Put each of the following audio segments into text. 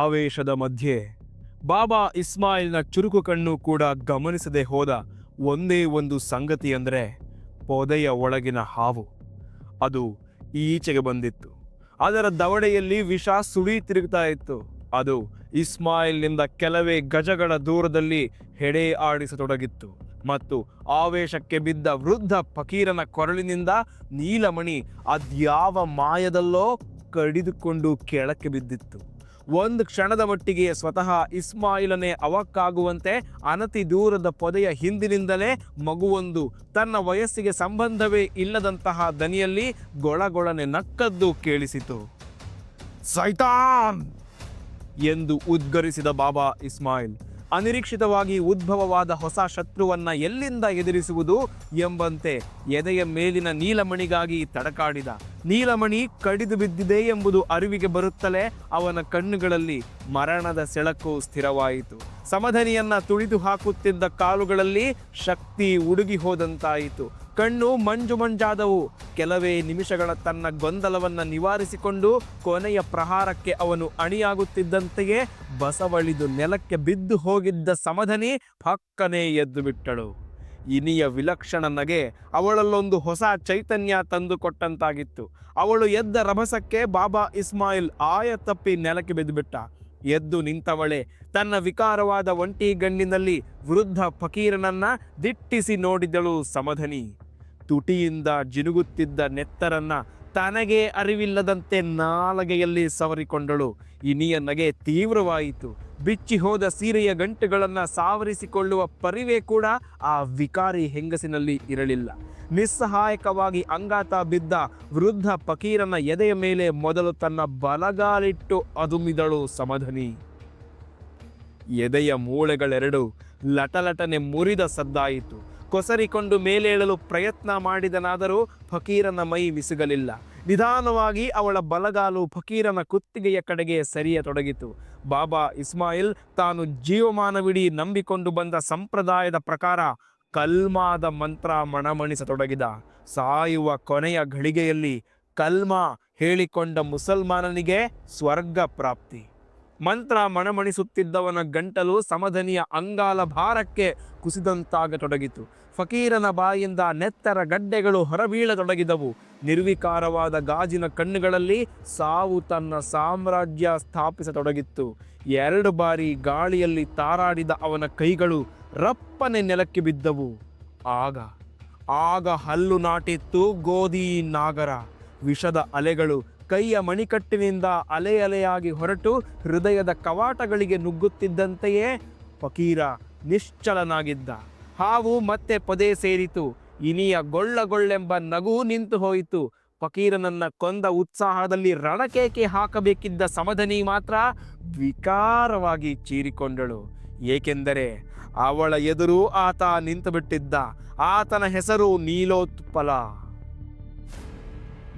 ಆವೇಶದ ಮಧ್ಯೆ ಬಾಬಾ ಇಸ್ಮಾಯಿಲ್ನ ಚುರುಕು ಕಣ್ಣು ಕೂಡ ಗಮನಿಸದೆ ಹೋದ ಒಂದೇ ಒಂದು ಸಂಗತಿ ಅಂದರೆ ಪೊದೆಯ ಒಳಗಿನ ಹಾವು. ಅದು ಈಚೆಗೆ ಬಂದಿತ್ತು. ಅದರ ದವಡೆಯಲ್ಲಿ ವಿಷ ಸುಳಿ ತಿರುಗ್ತಾ ಇತ್ತು. ಅದು ಇಸ್ಮಾಯಿಲ್ನಿಂದ ಕೆಲವೇ ಗಜಗಳ ದೂರದಲ್ಲಿ ಹೆಡೆ ಆಡಿಸತೊಡಗಿತ್ತು. ಮತ್ತು ಆವೇಶಕ್ಕೆ ಬಿದ್ದ ವೃದ್ಧ ಫಕೀರನ ಕೊರಳಿನಿಂದ ನೀಲಮಣಿ ಅದ್ಯಾವ ಮಾಯದಲ್ಲೋ ಕಡಿದುಕೊಂಡು ಕೆಳಕ್ಕೆ ಬಿದ್ದಿತ್ತು. ಒಂದು ಕ್ಷಣದ ಮಟ್ಟಿಗೆ ಸ್ವತಃ ಇಸ್ಮಾಯಿಲನೇ ಅವಕ್ಕಾಗುವಂತೆ ಅನತಿ ದೂರದ ಪೊದೆಯ ಹಿಂದಿನಿಂದಲೇ ಮಗುವೊಂದು. ತನ್ನ ವಯಸ್ಸಿಗೆ ಸಂಬಂಧವೇ ಇಲ್ಲದಂತಹ ದನಿಯಲ್ಲಿ ಗೊಳಗೊಳನೆ ನಕ್ಕದ್ದು ಕೇಳಿಸಿತು. ಸೈತಾನ್! ಎಂದು ಉದ್ಗರಿಸಿದ ಬಾಬಾ ಇಸ್ಮಾಯಿಲ್. ಅನಿರೀಕ್ಷಿತವಾಗಿ ಉದ್ಭವವಾದ ಹೊಸ ಶತ್ರುವನ್ನ ಎಲ್ಲಿಂದ ಎದುರಿಸುವುದು ಎಂಬಂತೆ ಎದೆಯ ಮೇಲಿನ ನೀಲಮಣಿಗಾಗಿ ತಡಕಾಡಿದ. ನೀಲಮಣಿ ಕಡಿದು ಬಿದ್ದಿದೆ ಎಂಬುದು ಅರಿವಿಗೆ ಬರುತ್ತಲೇ ಅವನ ಕಣ್ಣುಗಳಲ್ಲಿ ಮರಣದ ಸೆಳಕು ಸ್ಥಿರವಾಯಿತು. ಸಮಧನಿಯನ್ನ ತುಳಿದು ಹಾಕುತ್ತಿದ್ದ ಕಾಲುಗಳಲ್ಲಿ ಶಕ್ತಿ ಉಡುಗಿ ಹೋದಂತಾಯಿತು. ಕಣ್ಣು ಮಂಜು ಮಂಜಾದವು. ಕೆಲವೇ ನಿಮಿಷಗಳ ತನ್ನ ಗೊಂದಲವನ್ನ ನಿವಾರಿಸಿಕೊಂಡು ಕೊನೆಯ ಪ್ರಹಾರಕ್ಕೆ ಅವನು ಅಣಿಯಾಗುತ್ತಿದ್ದಂತೆಯೇ ಬಸವಳಿದು ನೆಲಕ್ಕೆ ಬಿದ್ದು ಹೋಗಿದ್ದ ಸಮಧನಿ ಪಕ್ಕನೆ ಎದ್ದು ಬಿಟ್ಟಳು. ಇನಿಯ ವಿಲಕ್ಷಣ ನಗೆ ಅವಳಲ್ಲೊಂದು ಹೊಸ ಚೈತನ್ಯ ತಂದುಕೊಟ್ಟಂತಾಗಿತ್ತು ಅವಳು ಎದ್ದ ರಭಸಕ್ಕೆ ಬಾಬಾ ಇಸ್ಮಾಯಿಲ್ ಆಯ ತಪ್ಪಿ ನೆಲಕ್ಕೆ ಬಿದ್ದುಬಿಟ್ಟ. ಎದ್ದು ನಿಂತವಳೆ. ತನ್ನ ವಿಕಾರವಾದ ಒಂಟಿ ಗಣ್ಣಿನಲ್ಲಿ ವೃದ್ಧ ಫಕೀರನನ್ನ ದಿಟ್ಟಿಸಿ ನೋಡಿದಳು ಸಮಧನಿ. ತುಟಿಯಿಂದ ಜಿನುಗುತ್ತಿದ್ದ ನೆತ್ತರನ್ನ ತನಗೆ ಅರಿವಿಲ್ಲದಂತೆ ನಾಲಗೆಯಲ್ಲಿ ಸವರಿಕೊಂಡಳು. ಇನಿಯ ನಗೆ ತೀವ್ರವಾಯಿತು. ಬಿಚ್ಚಿ ಹೋದ ಸೀರೆಯ ಗಂಟುಗಳನ್ನು ಸಾವರಿಸಿಕೊಳ್ಳುವ ಪರಿವೇ ಕೂಡ ಆ ವಿಕಾರಿ ಹೆಂಗಸಿನಲ್ಲಿ ಇರಲಿಲ್ಲ. ನಿಸ್ಸಹಾಯಕವಾಗಿ ಅಂಗಾತ ಬಿದ್ದ ವೃದ್ಧ ಫಕೀರನ ಎದೆಯ ಮೇಲೆ ಮೊದಲು ತನ್ನ ಬಲಗಾಲಿಟ್ಟು ಅದುಮಿದಳು ಸಮಧನಿ. ಎದೆಯ ಮೂಳೆಗಳೆರಡು ಲಟಲಟನೆ ಮುರಿದ ಸದ್ದಾಯಿತು. ಕೊಸರಿಕೊಂಡು ಮೇಲೇಳಲು ಪ್ರಯತ್ನ ಮಾಡಿದನಾದರೂ ಫಕೀರನ ಮೈ ವಿಸುಗಲಿಲ್ಲ. ನಿಧಾನವಾಗಿ ಅವಳ ಬಲಗಾಲು ಫಕೀರನ ಕುತ್ತಿಗೆಯ ಕಡೆಗೆ ಸರಿಯತೊಡಗಿತು. ಬಾಬಾ ಇಸ್ಮಾಯಿಲ್ ತಾನು ಜೀವಮಾನವಿಡೀ ನಂಬಿಕೊಂಡು ಬಂದ ಸಂಪ್ರದಾಯದ ಪ್ರಕಾರ ಕಲ್ಮಾದ ಮಂತ್ರ ಮಣಮಣಿಸತೊಡಗಿದ ಸಾಯುವ ಕೊನೆಯ ಘಳಿಗೆಯಲ್ಲಿ ಕಲ್ಮಾ ಹೇಳಿಕೊಂಡ ಮುಸಲ್ಮಾನನಿಗೆ ಸ್ವರ್ಗ ಪ್ರಾಪ್ತಿ ಮಂತ್ರ ಮಣಮಣಿಸುತ್ತಿದ್ದವನ ಗಂಟಲು ಸಮಧನಿಯ ಅಂಗಾಲ ಭಾರಕ್ಕೆ ಕುಸಿದಂತಾಗತೊಡಗಿತು. ಫಕೀರನ ಬಾಯಿಂದ ನೆತ್ತರ ಗಡ್ಡೆಗಳು ಹೊರಬೀಳತೊಡಗಿದವು. ನಿರ್ವಿಕಾರವಾದ ಗಾಜಿನ ಕಣ್ಣುಗಳಲ್ಲಿ ಸಾವು ತನ್ನ ಸಾಮ್ರಾಜ್ಯ ಸ್ಥಾಪಿಸತೊಡಗಿತ್ತು. ಎರಡು ಬಾರಿ ಗಾಳಿಯಲ್ಲಿ ತಾರಾಡಿದ ಅವನ ಕೈಗಳು ರಪ್ಪನೆ ನೆಲಕ್ಕೆ ಬಿದ್ದವು. ಆಗ ಆಗ ಹಲ್ಲು ನಾಟಿತ್ತು ಗೋಧಿ ನಾಗರ. ವಿಷದ ಅಲೆಗಳು ಕೈಯ ಮಣಿಕಟ್ಟಿನಿಂದ ಅಲೆ ಅಲೆಯಾಗಿ ಹೊರಟು ಹೃದಯದ ಕವಾಟಗಳಿಗೆ ನುಗ್ಗುತ್ತಿದ್ದಂತೆಯೇ ಫಕೀರ ನಿಶ್ಚಲನಾಗಿದ್ದ. ಹಾವು ಮತ್ತೆ ಪದೇ ಸೇರಿತು. ಇನಿಯ ಗೊಳ್ಳಗೊಳ್ಳೆಂಬ ನಗು ನಿಂತು ಹೋಯಿತು. ಫಕೀರನನ್ನ ಕೊಂದ ಉತ್ಸಾಹದಲ್ಲಿ ರಣಕೇಕೆ ಹಾಕಬೇಕಿದ್ದ ಸಮಧನಿ ಮಾತ್ರ ವಿಕಾರವಾಗಿ ಚೀರಿಕೊಂಡಳು. ಏಕೆಂದರೆ ಅವಳ ಎದುರು ಆತ ನಿಂತುಬಿಟ್ಟಿದ್ದ. ಆತನ ಹೆಸರು ನೀಲೋತ್ಪಲ.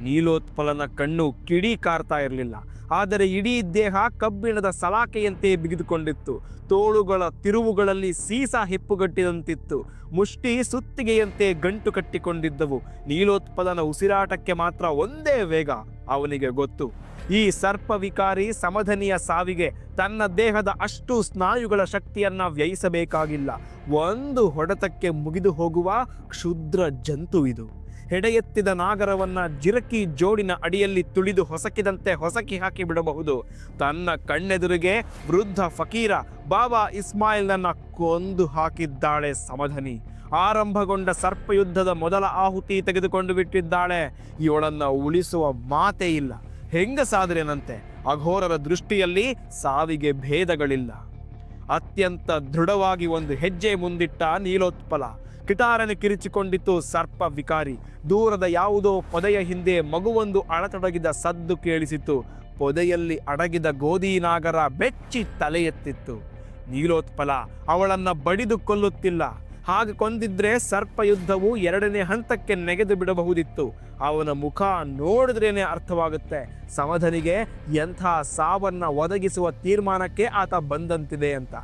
ನೀಲೋತ್ಪಲನ ಕಣ್ಣು ಕಿಡಿ ಕಾರ್ತಾ ಇರಲಿಲ್ಲ. ಆದರೆ ಇಡೀ ದೇಹ ಕಬ್ಬಿಣದ ಸಲಾಕೆಯಂತೆ ಬಿಗಿದುಕೊಂಡಿತ್ತು. ತೋಳುಗಳ ತಿರುವುಗಳಲ್ಲಿ ಸೀಸ ಹೆಪ್ಪುಗಟ್ಟಿದಂತಿತ್ತು. ಮುಷ್ಟಿ ಸುತ್ತಿಗೆಯಂತೆ ಗಂಟು ಕಟ್ಟಿಕೊಂಡಿದ್ದವು. ನೀಲೋತ್ಪಲನ ಉಸಿರಾಟಕ್ಕೆ ಮಾತ್ರ ಒಂದೇ ವೇಗ, ಅವನಿಗೆ ಗೊತ್ತು. ಈ ಸರ್ಪವಿಕಾರಿ ಸಮಧನಿಯ ಸಾವಿಗೆ ತನ್ನ ದೇಹದ ಅಷ್ಟು ಸ್ನಾಯುಗಳ ಶಕ್ತಿಯನ್ನ ವ್ಯಯಿಸಬೇಕಾಗಿಲ್ಲ. ಒಂದು ಹೊಡೆತಕ್ಕೆ ಮುಗಿದು ಹೋಗುವ ಕ್ಷುದ್ರ ಜಂತು ಇದು. ಹೆಡೆಯೆತ್ತಿದ ನಾಗರವನ್ನ ಜಿರಕಿ ಜೋಡಿನ ಅಡಿಯಲ್ಲಿ ತುಳಿದು ಹೊಸಕಿದಂತೆ ಹೊಸಕಿ ಹಾಕಿ ಬಿಡಬಹುದು. ತನ್ನ ಕಣ್ಣೆದುರಿಗೆ ವೃದ್ಧ ಫಕೀರ, ಬಾಬಾ ಇಸ್ಮಾಯಿಲ್ನನ್ನ ಕೊಂದು ಹಾಕಿದ್ದಾಳೆ ಸಮಧನಿ. ಆರಂಭಗೊಂಡ ಸರ್ಪಯುದ್ಧದ ಮೊದಲ ಆಹುತಿ ತೆಗೆದುಕೊಂಡು ಬಿಟ್ಟಿದ್ದಾಳೆ. ಇವಳನ್ನ ಉಳಿಸುವ ಮಾತೇ ಇಲ್ಲ. ಹೆಂಗಸಾದರೇನಂತೆ? ಅಘೋರರ ದೃಷ್ಟಿಯಲ್ಲಿ ಸಾವಿಗೆ ಭೇದಗಳಿಲ್ಲ. ಅತ್ಯಂತ ದೃಢವಾಗಿ ಒಂದು ಹೆಜ್ಜೆ ಮುಂದಿಟ್ಟ ನೀಲೋತ್ಪಲ. ಕಿಟಾರನೆ ಕಿರಿಚಿಕೊಂಡಿತು ಸರ್ಪ ವಿಕಾರಿ. ದೂರದ ಯಾವುದೋ ಪೊದೆಯ ಹಿಂದೆ ಮಗುವೊಂದು ಅಳತೊಡಗಿದ ಸದ್ದು ಕೇಳಿಸಿತು ಪೊದೆಯಲ್ಲಿ ಅಡಗಿದ ಗೋಧಿ ನಾಗರ ಬೆಚ್ಚಿ ತಲೆ ಎತ್ತಿತ್ತು. ನೀಲೋತ್ಪಲ ಅವಳನ್ನ ಬಡಿದು ಕೊಲ್ಲುತ್ತಿಲ್ಲ. ಹಾಗೆ ಕೊಂದಿದ್ರೆ ಸರ್ಪ ಯುದ್ಧವು ಎರಡನೇ ಹಂತಕ್ಕೆ ನೆಗೆದು ಬಿಡಬಹುದಿತ್ತು. ಅವನ ಮುಖ ನೋಡಿದ್ರೇನೆ ಅರ್ಥವಾಗುತ್ತೆ. ಸಮಧನಿಗೆ ಎಂಥ ಸಾವನ್ನ ಒದಗಿಸುವ ತೀರ್ಮಾನಕ್ಕೆ ಆತ ಬಂದಂತಿದೆ ಅಂತ.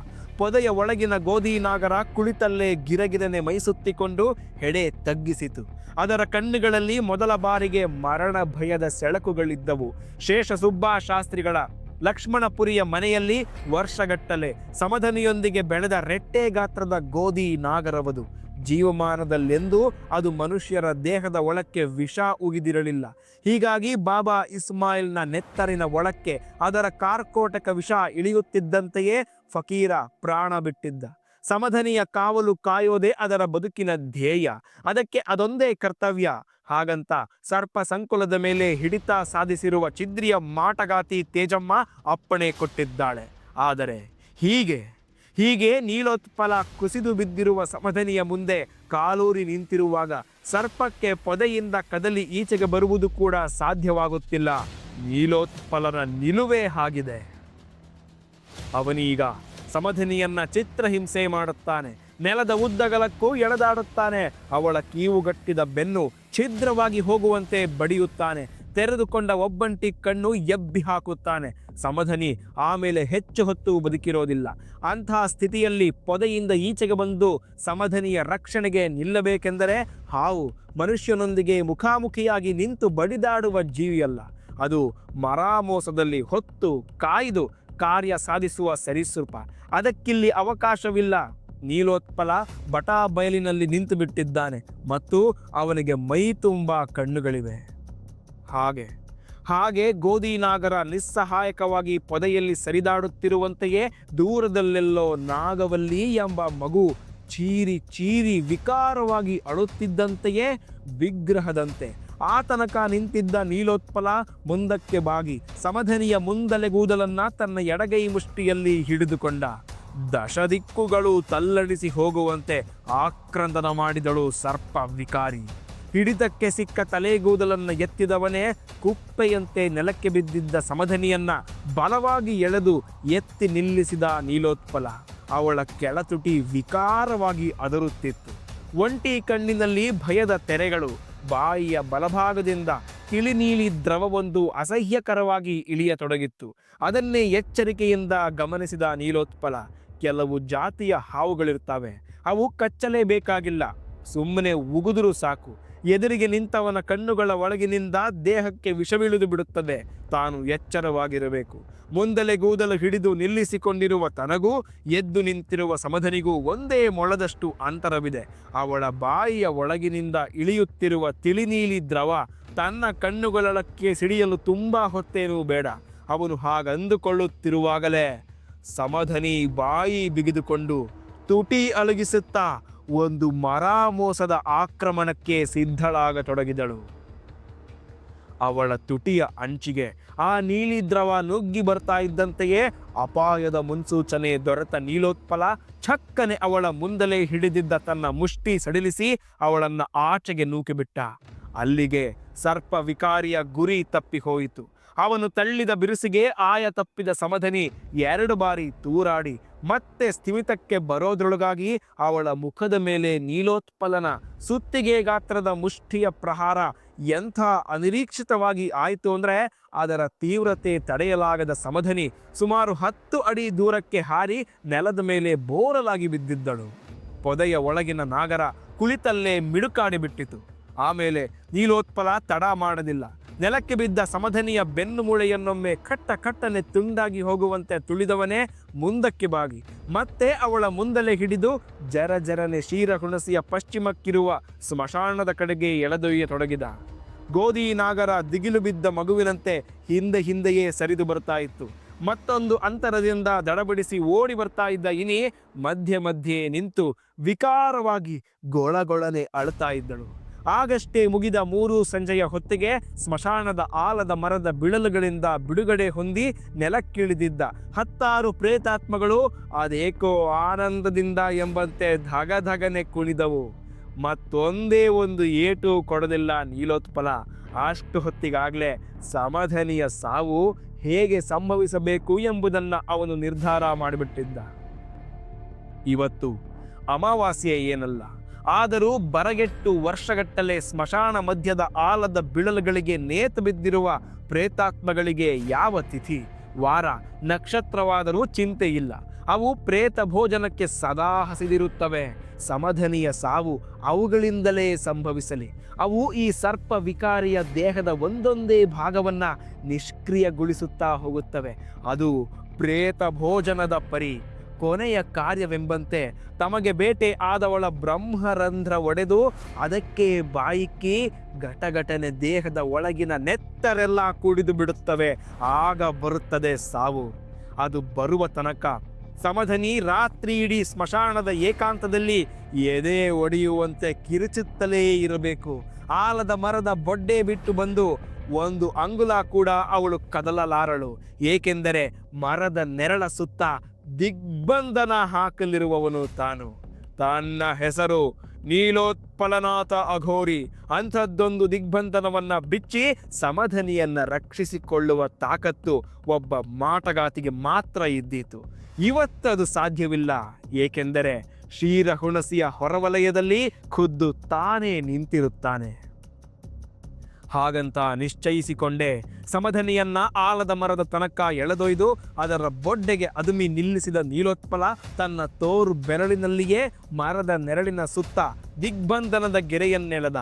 ಪೊದೆಯ ಒಳಗಿನ ಗೋಧಿ ನಾಗರ ಕುಳಿತಲ್ಲೇ ಗಿರಗಿರನೆ ಮೈಸುತ್ತಿಕೊಂಡು ಹೆಡೆ ತಗ್ಗಿಸಿತು. ಅದರ ಕಣ್ಣುಗಳಲ್ಲಿ ಮೊದಲ ಬಾರಿಗೆ ಮರಣ ಭಯದ ಸೆಳಕುಗಳಿದ್ದವು. ಶೇಷ ಸುಬ್ಬಾ ಶಾಸ್ತ್ರಿಗಳ ಲಕ್ಷ್ಮಣಪುರಿಯ ಮನೆಯಲ್ಲಿ ವರ್ಷಗಟ್ಟಲೆ ಸಮಧನಿಯೊಂದಿಗೆ ಬೆಳೆದ ರೆಟ್ಟೆ ಗಾತ್ರದ ಗೋಧಿ ನಾಗರವದು. ಜೀವಮಾನದಲ್ಲೆಂದೂ ಅದು ಮನುಷ್ಯರ ದೇಹದ ಒಳಕ್ಕೆ ವಿಷ ಉಗಿದಿರಲಿಲ್ಲ. ಹೀಗಾಗಿ ಬಾಬಾ ಇಸ್ಮಾಯಿಲ್ನ ನೆತ್ತರಿನ ಒಳಕ್ಕೆ ಅದರ ಕಾರ್ಕೋಟಕ ವಿಷ ಇಳಿಯುತ್ತಿದ್ದಂತೆಯೇ ಫಕೀರ ಪ್ರಾಣ ಬಿಟ್ಟಿದ್ದ. ಸಮಧನಿಯ ಕಾವಲು ಕಾಯೋದೇ ಅದರ ಬದುಕಿನ ಧ್ಯೇಯ. ಅದಕ್ಕೆ ಅದೊಂದೇ ಕರ್ತವ್ಯ. ಹಾಗಂತ ಸರ್ಪ ಸಂಕುಲದ ಮೇಲೆ ಹಿಡಿತ ಸಾಧಿಸಿರುವ ಚಿದ್ರಿಯ ಮಾಟಗಾತಿ ತೇಜಮ್ಮ ಅಪ್ಪಣೆ ಕೊಟ್ಟಿದ್ದಾಳೆ. ಆದರೆ ಹೀಗೆ ಹೀಗೆ ನೀಲೋತ್ಪಲ ಕುಸಿದು ಬಿದ್ದಿರುವ ಸಮಧನಿಯ ಮುಂದೆ ಕಾಲೂರಿ ನಿಂತಿರುವಾಗ ಸರ್ಪಕ್ಕೆ ಪೊದೆಯಿಂದ ಕದಲಿ ಈಚೆಗೆ ಬರುವುದು ಕೂಡ ಸಾಧ್ಯವಾಗುತ್ತಿಲ್ಲ. ನೀಲೋತ್ಪಲನ ನಿಲುವೇ ಆಗಿದೆ. ಅವನೀಗ ಸಮಧನಿಯನ್ನ ಚಿತ್ರಹಿಂಸೆ ಮಾಡುತ್ತಾನೆ. ನೆಲದ ಉದ್ದಗಲಕ್ಕೂ ಎಳೆದಾಡುತ್ತಾನೆ. ಅವಳ ಕೀವುಗಟ್ಟಿದ ಬೆನ್ನು ಛಿದ್ರವಾಗಿ ಹೋಗುವಂತೆ ಬಡಿಯುತ್ತಾನೆ. ತೆರೆದುಕೊಂಡ ಒಬ್ಬಂಟಿ ಕಣ್ಣು ಎಬ್ಬಿ ಹಾಕುತ್ತಾನೆ. ಸಮಧನಿ ಆಮೇಲೆ ಹೆಚ್ಚು ಹೊತ್ತು ಬದುಕಿರೋದಿಲ್ಲ. ಅಂತಹ ಸ್ಥಿತಿಯಲ್ಲಿ ಪೊದೆಯಿಂದ ಈಚೆಗೆ ಬಂದು ಸಮಧನಿಯ ರಕ್ಷಣೆಗೆ ನಿಲ್ಲಬೇಕೆಂದರೆ ಹಾವು ಮನುಷ್ಯನೊಂದಿಗೆ ಮುಖಾಮುಖಿಯಾಗಿ ನಿಂತು ಬಡಿದಾಡುವ ಜೀವಿಯಲ್ಲ. ಅದು ಮರಾಮೋಸದಲ್ಲಿ ಹೊತ್ತು ಕಾಯ್ದು ಕಾರ್ಯ ಸಾಧಿಸುವ ಸರಿಸೃಪ. ಅದಕ್ಕಿಲ್ಲಿ ಅವಕಾಶವಿಲ್ಲ. ನೀಲೋತ್ಪಲ ಬಟಾ ಬಯಲಿನಲ್ಲಿ ನಿಂತು ಬಿಟ್ಟಿದ್ದಾನೆ ಮತ್ತು ಅವನಿಗೆ ಮೈ ತುಂಬ ಕಣ್ಣುಗಳಿವೆ. ಹಾಗೆ ಹಾಗೆ ಗೋಧಿನಾಗರ ನಿಸ್ಸಹಾಯಕವಾಗಿ ಪೊದೆಯಲ್ಲಿ ಸರಿದಾಡುತ್ತಿರುವಂತೆಯೇ ದೂರದಲ್ಲೆಲ್ಲೋ ನಾಗವಲ್ಲಿ ಎಂಬ ಮಗು ಚೀರಿ ಚೀರಿ ವಿಕಾರವಾಗಿ ಅಳುತ್ತಿದ್ದಂತೆಯೇ ವಿಗ್ರಹದಂತೆ ಆ ತನಕ ನಿಂತಿದ್ದ ನೀಲೋತ್ಪಲ ಮುಂದಕ್ಕೆ ಬಾಗಿ ಸಮಧನಿಯ ಮುಂದಲೆಗೂದಲನ್ನ ತನ್ನ ಎಡಗೈ ಮುಷ್ಟಿಯಲ್ಲಿ ಹಿಡಿದುಕೊಂಡ. ದಶದಿಕ್ಕುಗಳು ತಲ್ಲಡಿಸಿ ಹೋಗುವಂತೆ ಆಕ್ರಂದನ ಮಾಡಿದಳು ಸರ್ಪ ವಿಕಾರಿ. ಹಿಡಿತಕ್ಕೆ ಸಿಕ್ಕ ತಲೆಗೂದಲನ್ನು ಎತ್ತಿದವನೇ ಕುಪ್ಪೆಯಂತೆ ನೆಲಕ್ಕೆ ಬಿದ್ದಿದ್ದ ಸಮಧನಿಯನ್ನ ಬಲವಾಗಿ ಎಳೆದು ಎತ್ತಿ ನಿಲ್ಲಿಸಿದ ನೀಲೋತ್ಪಲ. ಅವಳ ಕೆಳತುಟಿ ವಿಕಾರವಾಗಿ ಅದರುತ್ತಿತ್ತು. ಒಂಟಿ ಕಣ್ಣಿನಲ್ಲಿ ಭಯದ ತೆರೆಗಳು ಬಾಯಿಯ ಬಲಭಾಗದಿಂದ ತಿಳಿನೀಲಿ ದ್ರವವೊಂದು ಅಸಹ್ಯಕರವಾಗಿ ಇಳಿಯತೊಡಗಿತ್ತು. ಅದನ್ನೇ ಎಚ್ಚರಿಕೆಯಿಂದ ಗಮನಿಸಿದ ನೀಲೋತ್ಪಲ, ಕೆಲವು ಜಾತಿಯ ಹಾವುಗಳಿರ್ತವೆ. ಅವು ಕಚ್ಚಲೇಬೇಕಾಗಿಲ್ಲ ಸುಮ್ಮನೆ ಉಗುದುರು ಸಾಕು. ಎದುರಿಗೆ ನಿಂತವನ ಕಣ್ಣುಗಳ ಒಳಗಿನಿಂದ ದೇಹಕ್ಕೆ ವಿಷವಿಳಿದು ಬಿಡುತ್ತದೆ. ತಾನು ಎಚ್ಚರವಾಗಿರಬೇಕು. ಮುಂದಲೆ ಗೂದಲು ಹಿಡಿದು ನಿಲ್ಲಿಸಿಕೊಂಡಿರುವ ತನಗೂ, ಎದ್ದು ನಿಂತಿರುವ ಸಮಧನಿಗೂ ಒಂದೇ ಮೊಳದಷ್ಟು ಅಂತರವಿದೆ. ಅವಳ ಬಾಯಿಯ ಒಳಗಿನಿಂದ ಇಳಿಯುತ್ತಿರುವ ತಿಳಿನೀಲಿ ದ್ರವ ತನ್ನ ಕಣ್ಣುಗಳಕ್ಕೆ ಸಿಡಿಯಲು ತುಂಬ ಹೊತ್ತೇನೂ ಬೇಡ. ಅವನು ಹಾಗಂದುಕೊಳ್ಳುತ್ತಿರುವಾಗಲೇ ಸಮಧನಿ ಬಾಯಿ ಬಿಗಿದುಕೊಂಡು ತುಟಿ ಅಲಗಿಸುತ್ತಾ ಒಂದು ಮರಾಮೋಸದ ಆಕ್ರಮಣಕ್ಕೆ ಸಿದ್ಧಳಾಗತೊಡಗಿದಳು. ಅವಳ ತುಟಿಯ ಅಂಚಿಗೆ ಆ ನೀಲಿ ದ್ರವ ನುಗ್ಗಿ ಬರ್ತಾ ಇದ್ದಂತೆಯೇ ಅಪಾಯದ ಮುನ್ಸೂಚನೆ ದೊರೆತ ನೀಲೋತ್ಪಲ ಛಕ್ಕನೆ ಅವಳ ಮುಂದಲೇ ಹಿಡಿದಿದ್ದ ತನ್ನ ಮುಷ್ಟಿ ಸಡಿಲಿಸಿ ಅವಳನ್ನ ಆಚೆಗೆ ನೂಕಿಬಿಟ್ಟ. ಅಲ್ಲಿಗೆ ಸರ್ಪ ವಿಕಾರಿಯ ಗುರಿ ತಪ್ಪಿ ಹೋಯಿತು ಅವನು ತಳ್ಳಿದ ಬಿರುಸಿಗೆ ಆಯ ತಪ್ಪಿದ ಸಮಧನಿ ಎರಡು ಬಾರಿ ತೂರಾಡಿ ಮತ್ತೆ ಸ್ಥಿಮಿತಕ್ಕೆ ಬರೋದ್ರೊಳಗಾಗಿ ಅವಳ ಮುಖದ ಮೇಲೆ ನೀಲೋತ್ಪಲನ, ಸುತ್ತಿಗೆ ಗಾತ್ರದ ಮುಷ್ಟಿಯ ಪ್ರಹಾರ ಎಂಥ ಅನಿರೀಕ್ಷಿತವಾಗಿ ಆಯಿತು ಅಂದರೆ ಅದರ ತೀವ್ರತೆ ತಡೆಯಲಾಗದ ಸಮಧನಿ ಸುಮಾರು ಹತ್ತು ಅಡಿ ದೂರಕ್ಕೆ ಹಾರಿ ನೆಲದ ಮೇಲೆ ಬೋರಲಾಗಿ ಬಿದ್ದಿದ್ದಳು. ಪೊದೆಯ ಒಳಗಿನ ನಾಗರ ಕುಳಿತಲ್ಲೇ ಮಿಡುಕಾಡಿ ಬಿಟ್ಟಿತು ಆಮೇಲೆ ನೀಲೋತ್ಪಲ ತಡ ಮಾಡಲಿಲ್ಲ. ನೆಲಕ್ಕೆ ಬಿದ್ದ ಸಮಧನಿಯ ಬೆನ್ನು ಮೂಳೆಯನ್ನೊಮ್ಮೆ ಕಟ್ಟ ಕಟ್ಟನೆ ತುಂಡಾಗಿ ಹೋಗುವಂತೆ ತುಳಿದವನೇ ಮುಂದಕ್ಕೆ ಬಾಗಿ. ಮತ್ತೆ ಅವಳ ಮುಂದಲೆ ಹಿಡಿದು ಜರ ಜರನೆ ಶೀರ ಹುಣಸಿಯ ಪಶ್ಚಿಮಕ್ಕಿರುವ ಸ್ಮಶಾನದ ಕಡೆಗೆ ಎಳೆದೊಯ್ಯತೊಡಗಿದ. ಗೋಧಿ ನಾಗರ ದಿಗಿಲು ಬಿದ್ದ ಮಗುವಿನಂತೆ ಹಿಂದೆ ಹಿಂದೆಯೇ ಸರಿದು ಬರ್ತಾ ಇತ್ತು. ಮತ್ತೊಂದು ಅಂತರದಿಂದ ದಡಬಡಿಸಿ ಓಡಿ ಬರ್ತಾ ಇದ್ದ ಇನಿ ಮಧ್ಯೆ ಮಧ್ಯೆ ನಿಂತು ವಿಕಾರವಾಗಿ ಗೊಳಗೊಳನೆ ಅಳ್ತಾ ಇದ್ದಳು. ಆಗಷ್ಟೇ ಮುಗಿದ ಮೂರು ಸಂಜೆಯ ಹೊತ್ತಿಗೆ ಸ್ಮಶಾನದ ಆಲದ ಮರದ ಬಿಳಲುಗಳಿಂದ ಬಿಡುಗಡೆ ಹೊಂದಿ ನೆಲಕ್ಕಿಳಿದಿದ್ದ ಹತ್ತಾರು ಪ್ರೇತಾತ್ಮಗಳು ಅದೇಕೋ ಆನಂದದಿಂದ ಎಂಬಂತೆ ಧಗಧಗನೆ ಕುಣಿದವು. ಮತ್ತೊಂದೇ ಒಂದು ಏಟು ಕೊಡಲಿಲ್ಲ ನೀಲೋತ್ಪಲ. ಅಷ್ಟು ಹೊತ್ತಿಗಾಗಲೇ ಸಮಧನಿಯ ಸಾವು ಹೇಗೆ ಸಂಭವಿಸಬೇಕು ಎಂಬುದನ್ನು ಅವನು ನಿರ್ಧಾರ ಮಾಡಿಬಿಟ್ಟಿದ್ದ. ಇವತ್ತು ಅಮಾವಾಸ್ಯೆ ಏನಲ್ಲ. ಆದರೂ ಬರಗೆಟ್ಟು ವರ್ಷಗಟ್ಟಲೆ ಸ್ಮಶಾನ ಮಧ್ಯದ ಆಲದ ಬಿಳಲುಗಳಿಗೆ ನೇತು ಬಿದ್ದಿರುವ ಪ್ರೇತಾತ್ಮಗಳಿಗೆ ಯಾವ ತಿಥಿ? ವಾರ, ನಕ್ಷತ್ರವಾದರೂ ಚಿಂತೆ ಇಲ್ಲ. ಅವು ಪ್ರೇತ ಭೋಜನಕ್ಕೆ ಸದಾ ಹಸಿದಿರುತ್ತವೆ. ಸಮಧನಿಯ ಸಾವು ಅವುಗಳಿಂದಲೇ ಸಂಭವಿಸಲಿ. ಅವು ಈ ಸರ್ಪ ವಿಕಾರಿಯ ದೇಹದ ಒಂದೊಂದೇ ಭಾಗವನ್ನು ನಿಷ್ಕ್ರಿಯಗೊಳಿಸುತ್ತಾ ಹೋಗುತ್ತವೆ. ಅದು ಪ್ರೇತ ಭೋಜನದ ಪರಿ. ಕೊನೆಯ ಕಾರ್ಯವೆಂಬಂತೆ ತಮಗೆ ಬೇಟೆ ಆದವಳ ಬ್ರಹ್ಮರಂಧ್ರ ಒಡೆದು ಅದಕ್ಕೆ ಬಾಯಿಕ್ಕಿ ಘಟಘಟನೆ ದೇಹದ ಒಳಗಿನ ನೆತ್ತರೆಲ್ಲ ಕುಡಿದು ಬಿಡುತ್ತವೆ. ಆಗ ಬರುತ್ತದೆ ಸಾವು. ಅದು ಬರುವ ತನಕ. ಸಮಧನಿ ರಾತ್ರಿ ಇಡೀ ಸ್ಮಶಾನದ ಏಕಾಂತದಲ್ಲಿ ಎದೆ ಒಡೆಯುವಂತೆ ಕಿರುಚುತ್ತಲೇ ಇರಬೇಕು. ಆಲದ ಮರದ ಬೊಡ್ಡೆ ಬಿಟ್ಟು ಬಂದು ಒಂದು ಅಂಗುಲ ಕೂಡ ಅವಳು ಕದಲಲಾರಳು. ಏಕೆಂದರೆ ಮರದ ನೆರಳ ಸುತ್ತ ದಿಗ್ಬಂಧನ ಹಾಕಲಿರುವವನು ತಾನು. ತನ್ನ ಹೆಸರು ನೀಲೋತ್ಪಲನಾಥ ಅಘೋರಿ. ಅಂಥದ್ದೊಂದು ದಿಗ್ಬಂಧನವನ್ನ ಬಿಚ್ಚಿ ಸಮಧನಿಯನ್ನು ರಕ್ಷಿಸಿಕೊಳ್ಳುವ ತಾಕತ್ತು ಒಬ್ಬ ಮಾಟಗಾತಿಗೆ ಮಾತ್ರ ಇದ್ದೀತು. ಇವತ್ತದು ಸಾಧ್ಯವಿಲ್ಲ. ಏಕೆಂದರೆ ಶ್ರೀರಹುಣಸಿಯ ಹೊರವಲಯದಲ್ಲಿ ಖುದ್ದು ತಾನೇ ನಿಂತಿರುತ್ತಾನೆ. ಹಾಗಂತ ನಿಶ್ಚಯಿಸಿಕೊಂಡೆ. ಸಮಧನಿಯನ್ನ ಆಲದ ಮರದ ತನಕ ಎಳೆದೊಯ್ದು ಅದರ ಬೊಡ್ಡೆಗೆ ಅದುಮಿ ನಿಲ್ಲಿಸಿದ ನೀಲೋತ್ಪಲ ತನ್ನ ತೋರು ಬೆರಳಿನಲ್ಲಿಯೇ ಮರದ ನೆರಳಿನ ಸುತ್ತ ದಿಗ್ಬಂಧನದ ಗೆರೆಯನ್ನೆಳೆದ.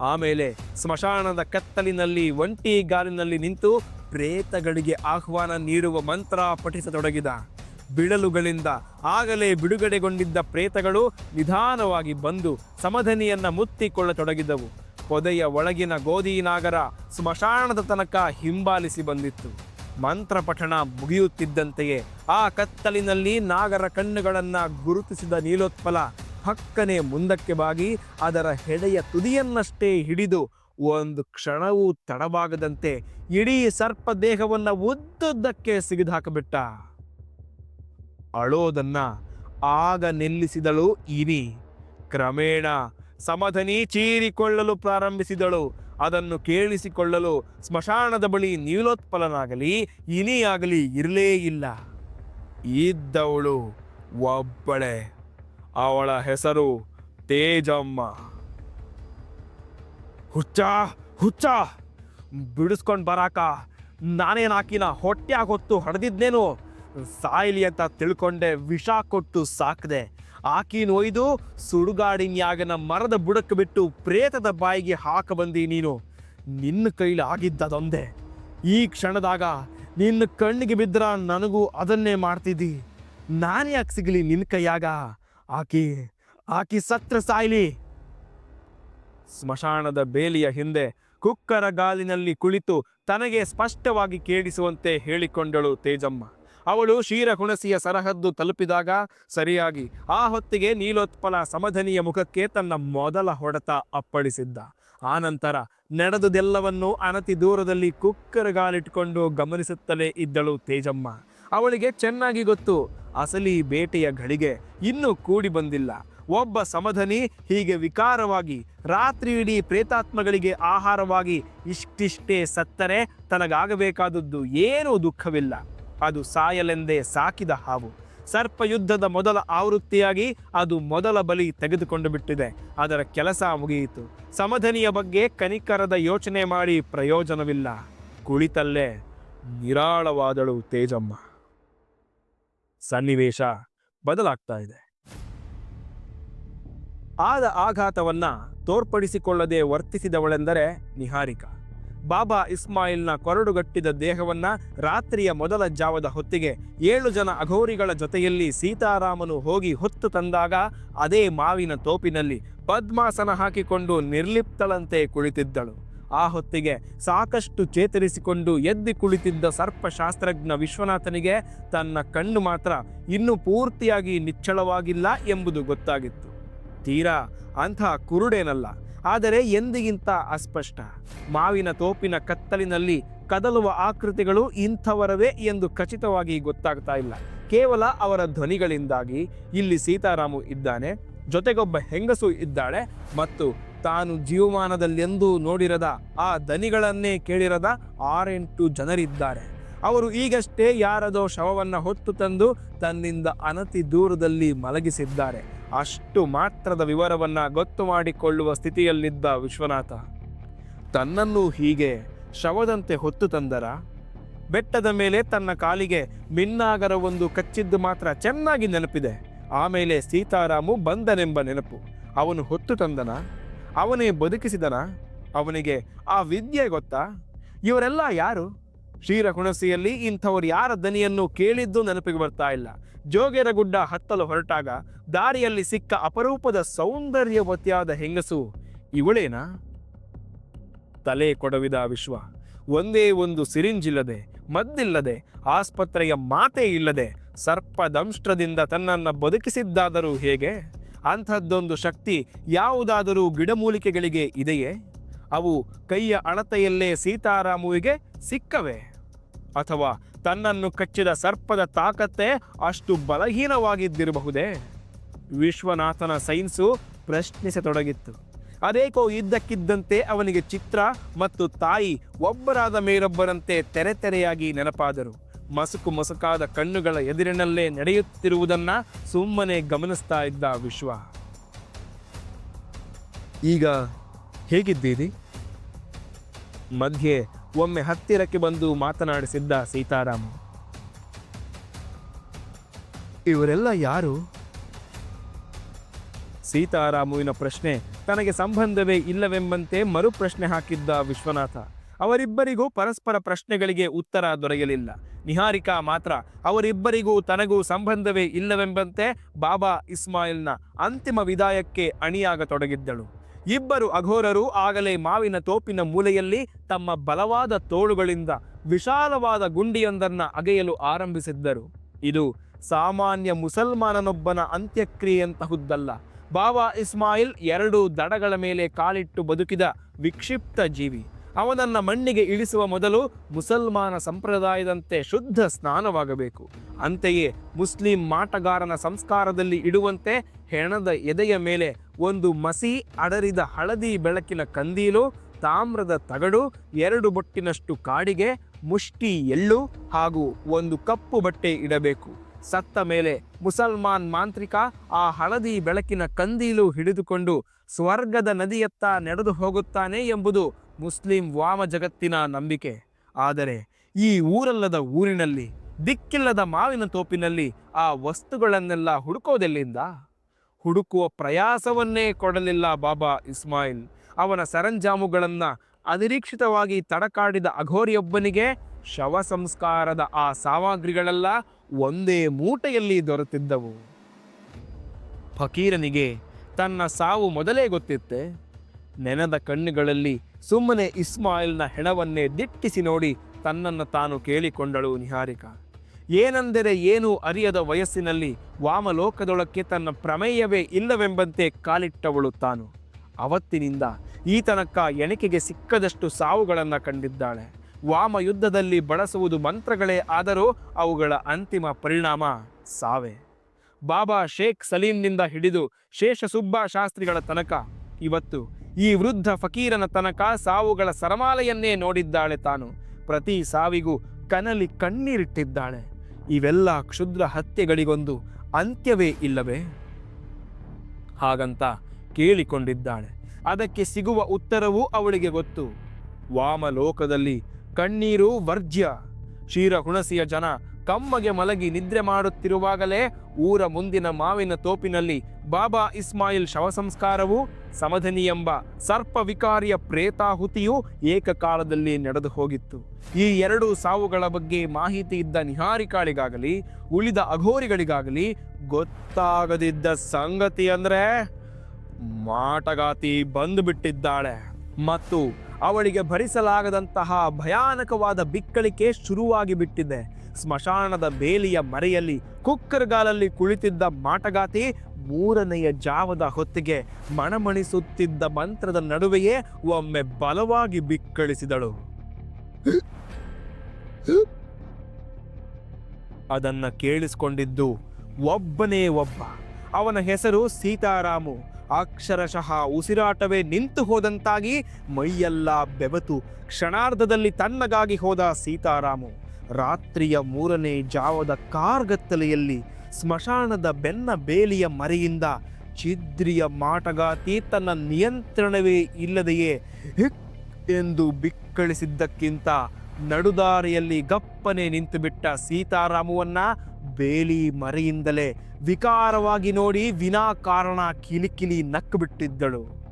ಆಮೇಲೆ ಸ್ಮಶಾನದ ಕತ್ತಲಿನಲ್ಲಿ ಒಂಟಿ ಗಾಲಿನಲ್ಲಿ ನಿಂತು ಪ್ರೇತಗಳಿಗೆ ಆಹ್ವಾನ ನೀಡುವ ಮಂತ್ರ ಪಠಿಸತೊಡಗಿದ. ಬಿಡಲುಗಳಿಂದ ಆಗಲೇ ಬಿಡುಗಡೆಗೊಂಡಿದ್ದ ಪ್ರೇತಗಳು ನಿಧಾನವಾಗಿ ಬಂದು ಸಮಧನಿಯನ್ನು ಮುತ್ತಿಕೊಳ್ಳತೊಡಗಿದವು. ಪೊದೆಯ ಒಳಗಿನ ಗೋಧಿ ನಾಗರ ಸ್ಮಶಾನದ ತನಕ ಹಿಂಬಾಲಿಸಿ ಬಂದಿತ್ತು. ಮಂತ್ರ ಪಠಣ ಮುಗಿಯುತ್ತಿದ್ದಂತೆಯೇ ಆ ಕತ್ತಲಿನಲ್ಲಿ ನಾಗರ ಕಣ್ಣುಗಳನ್ನು ಗುರುತಿಸಿದ ನೀಲೋತ್ಪಲ ಹಕ್ಕನೆ ಮುಂದಕ್ಕೆ ಬಾಗಿ ಅದರ ಹೆಡೆಯ ತುದಿಯನ್ನಷ್ಟೇ ಹಿಡಿದು ಒಂದು ಕ್ಷಣವೂ ತಡವಾಗದಂತೆ ಇಡೀ ಸರ್ಪ ದೇಹವನ್ನ ಉದ್ದುದ್ದಕ್ಕೆ ಸಿಗಿದಾಕಬಿಟ್ಟ ಅಳೋದನ್ನ ಆಗ ನಿಲ್ಲಿಸಿದಳು ಇರಿ. ಕ್ರಮೇಣ ಸಮಧನಿ ಚೀರಿಕೊಳ್ಳಲು ಪ್ರಾರಂಭಿಸಿದಳು. ಅದನ್ನು ಕೇಳಿಸಿಕೊಳ್ಳಲು ಸ್ಮಶಾನದ ಬಳಿ ನೀಲೋತ್ಪಲನಾಗಲಿ, ಇನಿಯಾಗಲಿ ಇರಲೇ ಇಲ್ಲ. ಇದ್ದವಳು ಒಬ್ಬಳೆ. ಅವಳ ಹೆಸರು ತೇಜಮ್ಮ. ಹುಚ್ಚ ಹುಚ್ಚ, ಬಿಡಿಸ್ಕೊಂಡು ಬರಾಕ. ನಾನೇನು ಹಾಕಿನ ಹೊಟ್ಟೆಯಾಗ ಹೊತ್ತು ಹೊಡೆದಿದ್ನೇನು? ಸಾಯ್ಲಿ ಅಂತ ತಿಳ್ಕೊಂಡೆ, ವಿಷ ಕೊಟ್ಟು ಸಾಕ್ದೆ. ಆಕಿನ ಒಯ್ದು ಸುಡುಗಾಡಿನ್ಯಾಗನ ಮರದ ಬುಡಕ್ಕೆ ಬಿಟ್ಟು ಪ್ರೇತದ ಬಾಯಿಗೆ ಹಾಕ ಬಂದಿ ನೀನು. ನಿನ್ನ ಕೈಲಿ ಆಗಿದ್ದದೊಂದೇ ಈ ಕ್ಷಣದಾಗ ನಿನ್ನ ಕಣ್ಣಿಗೆ ಬಿದ್ದರ ನನಗೂ ಅದನ್ನೇ ಮಾಡ್ತಿದ್ದಿ. ನಾನು ಯಾಕೆ ಸಿಗಲಿ ನಿನ್ನ ಕೈಯಾಗ? ಆಕಿ ಆಕಿ ಸತ್ರ ಸಾಯ್ಲಿ. ಸ್ಮಶಾನದ ಬೇಲಿಯ ಹಿಂದೆ ಕುಕ್ಕರ ಗಾಲಿನಲ್ಲಿ ಕುಳಿತು ತನಗೆ ಸ್ಪಷ್ಟವಾಗಿ ಕೇಳಿಸುವಂತೆ ಹೇಳಿಕೊಂಡಳು ತೇಜಮ್ಮ. ಅವಳು ಕ್ಷೀರಹುಣಸಿಯ ಸರಹದ್ದು ತಲುಪಿದಾಗ ಸರಿಯಾಗಿ ಆ ಹೊತ್ತಿಗೆ ನೀಲೋತ್ಪಲ ಸಮಧನಿಯ ಮುಖಕ್ಕೆ ತನ್ನ ಮೊದಲ ಹೊಡೆತ ಅಪ್ಪಳಿಸಿದ್ದ. ಆನಂತರ ನಡೆದುದೆಲ್ಲವನ್ನೂ ಅನತಿ ದೂರದಲ್ಲಿ ಕುಕ್ಕರಗಾಲಿಟ್ಕೊಂಡು ಗಮನಿಸುತ್ತಲೇ ಇದ್ದಳು ತೇಜಮ್ಮ. ಅವಳಿಗೆ ಚೆನ್ನಾಗಿ ಗೊತ್ತು, ಅಸಲಿ ಬೇಟೆಯ ಘಳಿಗೆ ಇನ್ನೂ ಕೂಡಿ ಬಂದಿಲ್ಲ. ಒಬ್ಬ ಸಮಧನಿ ಹೀಗೆ ವಿಕಾರವಾಗಿ ರಾತ್ರಿ ಇಡೀ ಪ್ರೇತಾತ್ಮಗಳಿಗೆ ಆಹಾರವಾಗಿ ಇಷ್ಟಿಷ್ಟೇ ಸತ್ತರೆ ತನಗಾಗಬೇಕಾದದ್ದು ಏನೂ ದುಃಖವಿಲ್ಲ. ಅದು ಸಾಯಲೆಂದೇ ಸಾಕಿದ ಹಾವು. ಸರ್ಪ ಯುದ್ಧದ ಮೊದಲ ಆವೃತ್ತಿಯಾಗಿ ಅದು ಮೊದಲ ಬಲಿ ತೆಗೆದುಕೊಂಡು ಬಿಟ್ಟಿದೆ. ಅದರ ಕೆಲಸ ಮುಗಿಯಿತು. ಸಮಧನಿಯ ಬಗ್ಗೆ ಕನಿಕರದ ಯೋಚನೆ ಮಾಡಿ ಪ್ರಯೋಜನವಿಲ್ಲ. ಕುಳಿತಲ್ಲೇ ನಿರಾಳವಾದಳು ತೇಜಮ್ಮ. ಸನ್ನಿವೇಶ ಬದಲಾಗ್ತಾ ಇದೆ. ಆದ ಆಘಾತವನ್ನ ತೋರ್ಪಡಿಸಿಕೊಳ್ಳದೆ ವರ್ತಿಸಿದವಳೆಂದರೆ ನಿಹಾರಿಕಾ. ಬಾಬಾ ಇಸ್ಮಾಯಿಲ್ನ ಕೊರಡುಗಟ್ಟಿದ ದೇಹವನ್ನ ರಾತ್ರಿಯ ಮೊದಲ ಜಾವದ ಹೊತ್ತಿಗೆ ಏಳು ಜನ ಅಘೋರಿಗಳ ಜೊತೆಯಲ್ಲಿ ಸೀತಾರಾಮನು ಹೋಗಿ ಹೊತ್ತು ತಂದಾಗ ಅದೇ ಮಾವಿನ ತೋಪಿನಲ್ಲಿ ಪದ್ಮಾಸನ ಹಾಕಿಕೊಂಡು ನಿರ್ಲಿಪ್ತಳಂತೆ ಕುಳಿತಿದ್ದಳು. ಆ ಹೊತ್ತಿಗೆ ಸಾಕಷ್ಟು ಚೇತರಿಸಿಕೊಂಡು ಎದ್ದು ಕುಳಿತಿದ್ದ ಸರ್ಪಶಾಸ್ತ್ರಜ್ಞ ವಿಶ್ವನಾಥನಿಗೆ ತನ್ನ ಕಣ್ಣು ಮಾತ್ರ ಇನ್ನೂ ಪೂರ್ತಿಯಾಗಿ ನಿಚ್ಚಳವಾಗಿಲ್ಲ ಎಂಬುದು ಗೊತ್ತಾಗಿತ್ತು. ತೀರಾ, ಅಂಥ ಕುರುಡೇನಲ್ಲ. ಆದರೆ ಎಂದಿಗಿಂತ ಅಸ್ಪಷ್ಟ? ಮಾವಿನ ತೋಪಿನ ಕತ್ತಲಿನಲ್ಲಿ ಕದಲುವ ಆಕೃತಿಗಳು ಇಂಥವರವೇ ಎಂದು ಖಚಿತವಾಗಿ ಗೊತ್ತಾಗ್ತಾ ಇಲ್ಲ. ಕೇವಲ ಅವರ ಧ್ವನಿಗಳಿಂದಾಗಿ ಇಲ್ಲಿ ಸೀತಾರಾಮು ಇದ್ದಾನೆ, ಜೊತೆಗೊಬ್ಬ ಹೆಂಗಸು ಇದ್ದಾಳೆ ಮತ್ತು ತಾನು ಜೀವಮಾನದಲ್ಲೆಂದೂ ನೋಡಿರದ ಆ ದನಿಗಳನ್ನೇ ಕೇಳಿರದ ಆರೆಂಟು ಜನರಿದ್ದಾರೆ. ಅವರು ಈಗಷ್ಟೇ ಯಾರದೋ ಶವವನ್ನ ಹೊತ್ತು ತಂದು ತನ್ನಿಂದ ಅನತಿ ದೂರದಲ್ಲಿ ಮಲಗಿಸಿದ್ದಾರೆ. ಅಷ್ಟು ಮಾತ್ರದ ವಿವರವನ್ನ ಗೊತ್ತು ಮಾಡಿಕೊಳ್ಳುವ ಸ್ಥಿತಿಯಲ್ಲಿದ್ದ ವಿಶ್ವನಾಥ. ತನ್ನನ್ನು ಹೀಗೆ ಶವದಂತೆ ಹೊತ್ತು ತಂದರ? ಬೆಟ್ಟದ ಮೇಲೆ ತನ್ನ ಕಾಲಿಗೆ ಮಿನ್ನಾಗರ ಒಂದು ಕಚ್ಚಿದ್ದು ಮಾತ್ರ ಚೆನ್ನಾಗಿ ನೆನಪಿದೆ. ಆಮೇಲೆ ಸೀತಾರಾಮು ಬಂದನೆಂಬ ನೆನಪು. ಅವನು ಹೊತ್ತು ತಂದನ? ಅವನೇ ಬದುಕಿಸಿದನ? ಅವನಿಗೆ ಆ ವಿದ್ಯೆ ಗೊತ್ತಾ? ಇವರೆಲ್ಲ ಯಾರು? ಕ್ಷೀರಹುಣಸಿಯಲ್ಲಿ ಇಂಥವ್ರು ಯಾರ ದನಿಯನ್ನು ಕೇಳಿದ್ದು ನೆನಪಿಗೆ ಬರ್ತಾ ಇಲ್ಲ. ಜೋಗೇರಗುಡ್ಡ ಹತ್ತಲು ಹೊರಟಾಗ ದಾರಿಯಲ್ಲಿ ಸಿಕ್ಕ ಅಪರೂಪದ ಸೌಂದರ್ಯವತಿಯಾದ ಹೆಂಗಸು ಇವಳೇನಾ? ತಲೆ ಕೊಡವಿದ ವಿಶ್ವ. ಒಂದೇ ಒಂದು ಸಿರಿಂಜ್ ಇಲ್ಲದೆ ಮದ್ದಿಲ್ಲದೆ, ಆಸ್ಪತ್ರೆಯ ಮಾತೇ ಇಲ್ಲದೆ, ಸರ್ಪದಂಷ್ಟ್ರದಿಂದ ತನ್ನನ್ನು ಬದುಕಿಸಿದ್ದಾದರೂ ಹೇಗೆ? ಅಂಥದ್ದೊಂದು ಶಕ್ತಿ ಯಾವುದಾದರೂ ಗಿಡಮೂಲಿಕೆಗಳಿಗೆ ಇದೆಯೇ? ಅವು ಕೈಯ ಅಳತೆಯಲ್ಲೇ ಸೀತಾರಾಮುವಿಗೆ ಸಿಕ್ಕವೆ. ಅಥವಾ ತನ್ನನ್ನು ಕಚ್ಚಿದ ಸರ್ಪದ ತಾಕತ್ತೆ ಅಷ್ಟು ಬಲಹೀನವಾಗಿದ್ದಿರಬಹುದೇ? ವಿಶ್ವನಾಥನ ಸೈನ್ಸು ಪ್ರಶ್ನಿಸತೊಡಗಿತ್ತು. ಅದೇಕೋ ಇದ್ದಕ್ಕಿದ್ದಂತೆ ಅವನಿಗೆ ಚಿತ್ರ ಮತ್ತು ತಾಯಿ ಒಬ್ಬರಾದ ಮೇಲೊಬ್ಬರಂತೆ ತೆರೆ ತೆರೆಯಾಗಿ ನೆನಪಾದರು. ಮಸುಕು ಮಸುಕಾದ ಕಣ್ಣುಗಳ ಎದುರಿನಲ್ಲೇ ನಡೆಯುತ್ತಿರುವುದನ್ನ ಸುಮ್ಮನೆ ಗಮನಿಸ್ತಾ ಇದ್ದ ವಿಶ್ವ. ಈಗ ಹೇಗಿದ್ದೀರಿ? ಮಧ್ಯೆ ಒಮ್ಮೆ ಹತ್ತಿರಕ್ಕೆ ಬಂದು ಮಾತನಾಡಿಸಿದ್ದ ಸೀತಾರಾಮ್. ಇವರೆಲ್ಲ ಯಾರು? ಸೀತಾರಾಮುವಿನ ಪ್ರಶ್ನೆ ತನಗೆ ಸಂಬಂಧವೇ ಇಲ್ಲವೆಂಬಂತೆ ಮರುಪ್ರಶ್ನೆ ಹಾಕಿದ್ದ ವಿಶ್ವನಾಥ. ಅವರಿಬ್ಬರಿಗೂ ಪರಸ್ಪರ ಪ್ರಶ್ನೆಗಳಿಗೆ ಉತ್ತರ ದೊರೆಯಲಿಲ್ಲ. ನಿಹಾರಿಕಾ ಮಾತ್ರ ಅವರಿಬ್ಬರಿಗೂ ತನಗೂ ಸಂಬಂಧವೇ ಇಲ್ಲವೆಂಬಂತೆ ಬಾಬಾ ಇಸ್ಮಾಯಿಲ್ನ ಅಂತಿಮ ವಿದಾಯಕ್ಕೆ ಅಣಿಯಾಗತೊಡಗಿದ್ದಳು. ಇಬ್ಬರು ಅಘೋರರು ಆಗಲೇ ಮಾವಿನ ತೋಪಿನ ಮೂಲೆಯಲ್ಲಿ ತಮ್ಮ ಬಲವಾದ ತೋಳುಗಳಿಂದ ವಿಶಾಲವಾದ ಗುಂಡಿಯೊಂದನ್ನ ಅಗೆಯಲು ಆರಂಭಿಸಿದ್ದರು. ಇದು ಸಾಮಾನ್ಯ ಮುಸಲ್ಮಾನನೊಬ್ಬನ ಅಂತ್ಯಕ್ರಿಯೆಯಂತಹುದ್ದಲ್ಲ ಬಾಬಾ ಇಸ್ಮಾಯಿಲ್ ಎರಡು ದಡಗಳ ಮೇಲೆ ಕಾಲಿಟ್ಟು ಬದುಕಿದ ವಿಕ್ಷಿಪ್ತ ಜೀವಿ. ಅವನನ್ನ ಮಣ್ಣಿಗೆ ಇಳಿಸುವ ಮೊದಲು ಮುಸಲ್ಮಾನ ಸಂಪ್ರದಾಯದಂತೆ ಶುದ್ಧ ಸ್ನಾನವಾಗಬೇಕು. ಅಂತೆಯೇ ಮುಸ್ಲಿಂ ಮಾಟಗಾರನ ಸಂಸ್ಕಾರದಲ್ಲಿ ಇಡುವಂತೆ ಹೆಣದ ಎದೆಯ ಮೇಲೆ ಒಂದು ಮಸಿ ಅಡರಿದ ಹಳದಿ ಬೆಳಕಿನ ಕಂದೀಲು, ತಾಮ್ರದ ತಗಡು, ಎರಡು ಬೊಟ್ಟಿನಷ್ಟು ಕಾಡಿಗೆ ಮುಷ್ಟಿ ಎಳ್ಳು ಹಾಗೂ ಒಂದು ಕಪ್ಪು ಬಟ್ಟೆ ಇಡಬೇಕು. ಸತ್ತ ಮೇಲೆ ಮುಸಲ್ಮಾನ್ ಮಾಂತ್ರಿಕ ಆ ಹಳದಿ ಬೆಳಕಿನ ಕಂದೀಲು ಹಿಡಿದುಕೊಂಡು ಸ್ವರ್ಗದ ನದಿಯತ್ತ ನಡೆದು ಹೋಗುತ್ತಾನೆ ಎಂಬುದು ಮುಸ್ಲಿಂ ವಾಮ ಜಗತ್ತಿನ ನಂಬಿಕೆ. ಆದರೆ ಈ ಊರಲ್ಲದ ಊರಿನಲ್ಲಿ, ದಿಕ್ಕಿಲ್ಲದ ಮಾವಿನ ತೋಪಿನಲ್ಲಿ ಆ ವಸ್ತುಗಳನ್ನೆಲ್ಲ ಹುಡುಕೋದೆಲ್ಲಿಂದ? ಹುಡುಕುವ ಪ್ರಯಾಸವನ್ನೇ ಕೊಡಲಿಲ್ಲ ಬಾಬಾ ಇಸ್ಮಾಯಿಲ್. ಅವನ ಸರಂಜಾಮುಗಳನ್ನು ಅನಿರೀಕ್ಷಿತವಾಗಿ ತಡಕಾಡಿದ ಅಘೋರಿಯೊಬ್ಬನಿಗೆ ಶವ ಸಂಸ್ಕಾರದ ಆ ಸಾಮಗ್ರಿಗಳೆಲ್ಲ ಒಂದೇ ಮೂಟೆಯಲ್ಲಿ ದೊರೆತಿದ್ದವು. ಫಕೀರನಿಗೆ ತನ್ನ ಸಾವು ಮೊದಲೇ ಗೊತ್ತಿತ್ತೆ. ನೆನದ ಕಣ್ಣುಗಳಲ್ಲಿ ಸುಮ್ಮನೆ ಇಸ್ಮಾಯಿಲ್ನ ಹೆಣವನ್ನೇ ದಿಟ್ಟಿಸಿ ನೋಡಿ ತನ್ನನ್ನು ತಾನು ಕೇಳಿಕೊಂಡಳು ನಿಹಾರಿಕಾ. ಏನೆಂದರೆ ಏನು ಅರಿಯದ ವಯಸ್ಸಿನಲ್ಲಿ ವಾಮಲೋಕದೊಳಕ್ಕೆ ತನ್ನ ಪ್ರಮೇಯವೇ ಇಲ್ಲವೆಂಬಂತೆ ಕಾಲಿಟ್ಟವಳು ತಾನು. ಅವತ್ತಿನಿಂದ ಈ ತನಕ ಎಣಿಕೆಗೆ ಸಿಕ್ಕದಷ್ಟು ಸಾವುಗಳನ್ನು ಕಂಡಿದ್ದಾಳೆ. ವಾಮ ಯುದ್ಧದಲ್ಲಿ ಬಳಸುವುದು ಮಂತ್ರಗಳೇ ಆದರೂ ಅವುಗಳ ಅಂತಿಮ ಪರಿಣಾಮ ಸಾವೆ. ಬಾಬಾ ಶೇಖ್ ಸಲೀಂನಿಂದ ಹಿಡಿದು ಶೇಷಸುಬ್ಬ ಶಾಸ್ತ್ರಿಗಳ ತನಕ ಇವತ್ತು ಈ ವೃದ್ಧ ಫಕೀರನ ತನಕ ಸಾವುಗಳ ಸರಮಾಲೆಯನ್ನೇ ನೋಡಿದ್ದಾಳೆ ತಾನು. ಪ್ರತಿ ಸಾವಿಗೂ ಕನಲಿ ಕಣ್ಣೀರಿಟ್ಟಿದ್ದಾಳೆ. ಇವೆಲ್ಲ ಕ್ಷುದ್ರ ಹತ್ಯೆಗಳಿಗೊಂದು ಅಂತ್ಯವೇ ಇಲ್ಲವೇ? ಹಾಗಂತ ಕೇಳಿಕೊಂಡಿದ್ದಾಳೆ. ಅದಕ್ಕೆ ಸಿಗುವ ಉತ್ತರವೂ ಅವಳಿಗೆ ಗೊತ್ತು. ವಾಮಲೋಕದಲ್ಲಿ ಕಣ್ಣೀರು ವರ್ಜ್ಯ. ಕ್ಷೀರ ಹುಣಸಿಯ ಜನ ಕಮ್ಮಗೆ ಮಲಗಿ ನಿದ್ರೆ ಮಾಡುತ್ತಿರುವಾಗಲೇ ಊರ ಮುಂದಿನ ಮಾವಿನ ತೋಪಿನಲ್ಲಿ ಬಾಬಾ ಇಸ್ಮಾಯಿಲ್ ಶವ ಸಂಸ್ಕಾರವು ಸಮಧನಿ ಎಂಬ ಸರ್ಪ ವಿಕಾರಿಯ ಪ್ರೇತಾಹುತಿಯು ಏಕಕಾಲದಲ್ಲಿ ನಡೆದು ಹೋಗಿತ್ತು. ಈ ಎರಡು ಸಾವುಗಳ ಬಗ್ಗೆ ಮಾಹಿತಿ ಇದ್ದ ನಿಹಾರಿಕಾಳಿಗಾಗಲಿ, ಉಳಿದ ಅಘೋರಿಗಳಿಗಾಗಲಿ ಗೊತ್ತಾಗದಿದ್ದ ಸಂಗತಿ ಅಂದ್ರೆ ಮಾಟಗಾತಿ ಬಂದು ಬಿಟ್ಟಿದ್ದಾಳೆ ಮತ್ತು ಅವಳಿಗೆ ಭರಿಸಲಾಗದಂತಹ ಭಯಾನಕವಾದ ಬಿಕ್ಕಳಿಕೆ ಶುರುವಾಗಿ ಬಿಟ್ಟಿದೆ ಸ್ಮಶಾನದ ಬೇಲಿಯ ಮರೆಯಲ್ಲಿ ಕುಕ್ಕರ್ಗಾಲಲ್ಲಿ ಕುಳಿತಿದ್ದ ಮಾಟಗಾತಿ ಮೂರನೆಯ ಜಾವದ ಹೊತ್ತಿಗೆ ಮಣಮಣಿಸುತ್ತಿದ್ದ ಮಂತ್ರದ ನಡುವೆಯೇ ಒಮ್ಮೆ ಬಲವಾಗಿ ಬಿಕ್ಕಳಿಸಿದಳು. ಅದನ್ನ ಕೇಳಿಸಿಕೊಂಡಿದ್ದು ಒಬ್ಬನೇ ಒಬ್ಬ. ಅವನ ಹೆಸರು ಸೀತಾರಾಮು. ಅಕ್ಷರಶಃ ಉಸಿರಾಟವೇ ನಿಂತು ಹೋದಂತಾಗಿ ಮೈಯೆಲ್ಲ ಬೆವತು. ಕ್ಷಣಾರ್ಧದಲ್ಲಿ ತನ್ನಗಾಗಿ ಹೋದ ಸೀತಾರಾಮು. ರಾತ್ರಿಯ ಮೂರನೇ ಜಾವದ ಕಾರ್ಗತ್ತಲೆಯಲ್ಲಿ ಸ್ಮಶಾನದ ಬೆನ್ನ ಬೇಲಿಯ ಮರೆಯಿಂದ ಛಿದ್ರಿಯ ಮಾಟಗಾತಿ ತನ್ನ ನಿಯಂತ್ರಣವೇ ಇಲ್ಲದೆಯೇ ಹಿಕ್ ಎಂದು ಬಿಕ್ಕಳಿಸಿದ್ದಕ್ಕಿಂತ ನಡುದಾರಿಯಲ್ಲಿ ಗಪ್ಪನೆ ನಿಂತುಬಿಟ್ಟ ಸೀತಾರಾಮವನ್ನ ಬೇಲಿ ಮರೆಯಿಂದಲೇ ವಿಕಾರವಾಗಿ ನೋಡಿ ವಿನಾಕಾರಣ ಕಿಲಿಕಿಲಿ ನಕ್ಕು ಬಿಟ್ಟಿದ್ದಳು.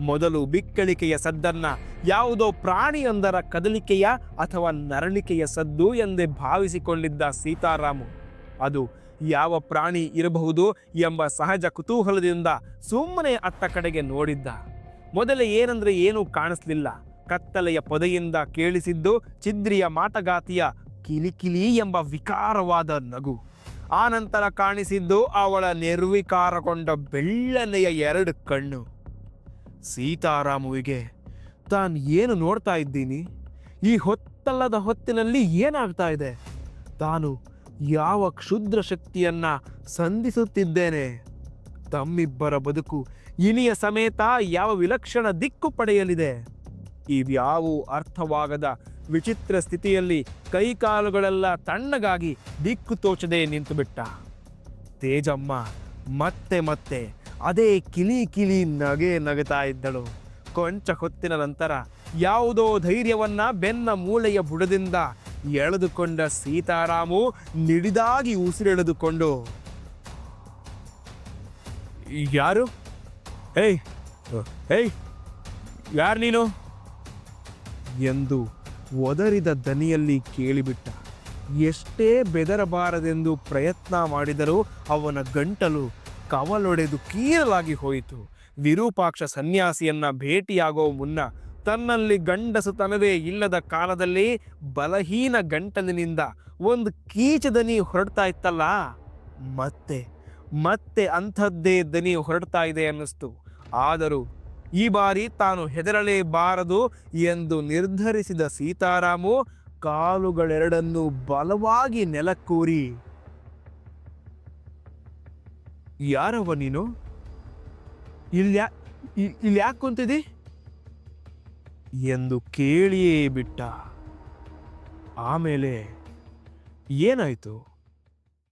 ಮೊದಲು ಬಿಕ್ಕಳಿಕೆಯ ಸದ್ದನ್ನ, ಯಾವುದೋ ಪ್ರಾಣಿಯೊಂದರ ಕದಲಿಕೆಯ ಅಥವಾ ನರಳಿಕೆಯ ಸದ್ದು ಎಂದೇ ಭಾವಿಸಿಕೊಂಡಿದ್ದ ಸೀತಾರಾಮು. ಅದು ಯಾವ ಪ್ರಾಣಿ ಇರಬಹುದು ಎಂಬ ಸಹಜ ಕುತೂಹಲದಿಂದ ಸುಮ್ಮನೆ ಅತ್ತ ಕಡೆಗೆ ನೋಡಿದ್ದ. ಮೊದಲೇ ಏನಂದ್ರೆ ಏನೂ ಕಾಣಿಸ್ಲಿಲ್ಲ. ಕತ್ತಲೆಯ ಪೊದೆಯಿಂದ ಕೇಳಿಸಿದ್ದು ಚಿದ್ರಿಯ ಮಾಟಗಾತಿಯ ಕಿಲಿಕಿಲಿ ಎಂಬ ವಿಕಾರವಾದ ನಗು. ಆನಂತರ ಕಾಣಿಸಿದ್ದು ಅವಳ ನಿರ್ವಿಕಾರಗೊಂಡ ಬೆಳ್ಳನೆಯ ಎರಡು ಕಣ್ಣು. ಸೀತಾರಾಮುವಿಗೆ, ತಾನು ಏನು ನೋಡ್ತಾ ಇದ್ದೀನಿ? ಈ ಹೊತ್ತಲ್ಲದ ಹೊತ್ತಿನಲ್ಲಿ ಏನಾಗ್ತಾ ಇದೆ? ತಾನು ಯಾವ ಕ್ಷುದ್ರ ಶಕ್ತಿಯನ್ನ ಸಂಧಿಸುತ್ತಿದ್ದೇನೆ? ತಮ್ಮಿಬ್ಬರ ಬದುಕು ಇನಿಯ ಸಮೇತ ಯಾವ ವಿಲಕ್ಷಣ ದಿಕ್ಕು ಪಡೆಯಲಿದೆ? ಇವ್ಯಾವೂ ಅರ್ಥವಾಗದ ವಿಚಿತ್ರ ಸ್ಥಿತಿಯಲ್ಲಿ ಕೈಕಾಲುಗಳೆಲ್ಲ ತಣ್ಣಗಾಗಿ ದಿಕ್ಕು ತೋಚದೆ ನಿಂತುಬಿಟ್ಟ. ತೇಜಮ್ಮ ಮತ್ತೆ ಮತ್ತೆ ಅದೇ ಕಿಲಿ ಕಿಲಿ ನಗೆ ನಗುತ್ತಾ ಇದ್ದಳು. ಕೊಂಚ ಹೊತ್ತಿನ ನಂತರ ಯಾವುದೋ ಧೈರ್ಯವನ್ನ ಬೆನ್ನ ಮೂಳೆಯ ಬುಡದಿಂದ ಎಳೆದುಕೊಂಡ ಸೀತಾರಾಮು ನಿಡಿದಾಗಿ ಉಸಿರೆಳೆದುಕೊಂಡು, ಯಾರು? ಏಯ್ ಏಯ್, ಯಾರು ನೀನು? ಎಂದು ಒದರಿದ ದನಿಯಲ್ಲಿ ಕೇಳಿಬಿಟ್ಟ. ಎಷ್ಟೇ ಬೆದರಬಾರದೆಂದು ಪ್ರಯತ್ನ ಮಾಡಿದರೂ ಅವನ ಗಂಟಲು ಕವಲೊಡೆದು ಕೀರಲಾಗಿ ಹೋಯಿತು. ವಿರೂಪಾಕ್ಷ ಸನ್ಯಾಸಿಯನ್ನ ಭೇಟಿಯಾಗೋ ಮುನ್ನ ತನ್ನಲ್ಲಿ ಗಂಡಸುತನವೇ ಇಲ್ಲದ ಕಾಲದಲ್ಲಿ ಬಲಹೀನ ಗಂಟಲಿನಿಂದ ಒಂದು ಕೀಚ ದನಿ ಹೊರಡ್ತಾ ಇತ್ತಲ್ಲ? ಮತ್ತೆ ಮತ್ತೆ ಅಂಥದ್ದೇ ದನಿ ಹೊರಡ್ತಾ ಇದೆ ಅನ್ನಿಸ್ತು. ಆದರೂ ಈ ಬಾರಿ ತಾನು ಹೆದರಲೇಬಾರದು ಎಂದು ನಿರ್ಧರಿಸಿದ ಸೀತಾರಾಮು ಕಾಲುಗಳೆರಡನ್ನು ಬಲವಾಗಿ ನೆಲಕ್ಕೂರಿ. ಯಾರವ ನೀನು? ಇಲ್ಯಾ ಇಲ್ಲಿ ಯಾಕೆ ಕುಂತಿದ್ದಿ ಎಂದು ಕೇಳಿಯೇ ಬಿಟ್ಟ. ಆಮೇಲೆ ಏನಾಯ್ತು?